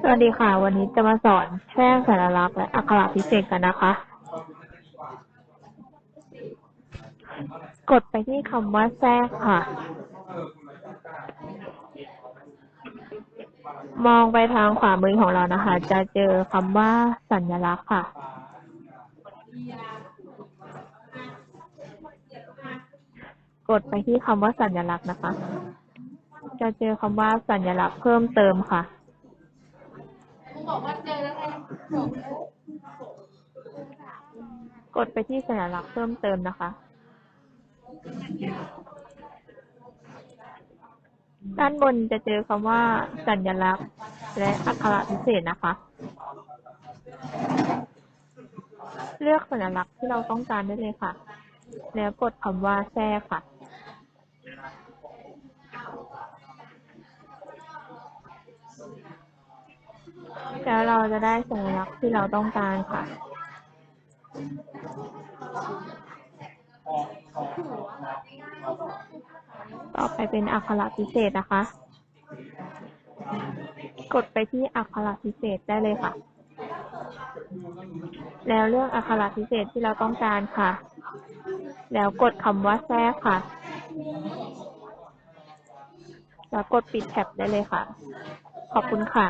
สวัสดีค่ะ วันนี้จะมาสอนแทรกสัญลักษณ์และอักขระพิเศษกันนะคะ กดไปที่คำว่าแทรกค่ะ มองไปทางขวามือของเรานะคะ จะเจอคำว่าสัญลักษณ์ค่ะกดไปที่คำว่าสัญลักษณ์นะคะ จะเจอคำว่าสัญลักษณ์เพิ่มเติมค่ะ บอกว่าเจอแล้วไงบอกแล้วกดไปที่สัญลักษณ์เพิ่มเติมนะคะ ด้านบนจะเจอคำว่าสัญลักษณ์ และอักขระพิเศษนะคะ เลือกสัญลักษณ์ที่เราต้องการได้เลยค่ะ แล้วกดคำว่าแทรกค่ะ แล้วเราจะได้สัญลักษณ์ที่เราต้องการค่ะ ต่อไปเป็นอักขระพิเศษนะคะ กดไปที่อักขระพิเศษได้เลยค่ะ แล้วเลือกอักขระพิเศษที่เราต้องการค่ะ แล้วกดคำว่าแทรกค่ะ แล้วกดปิดแท็บได้เลยค่ะ ขอบคุณค่ะ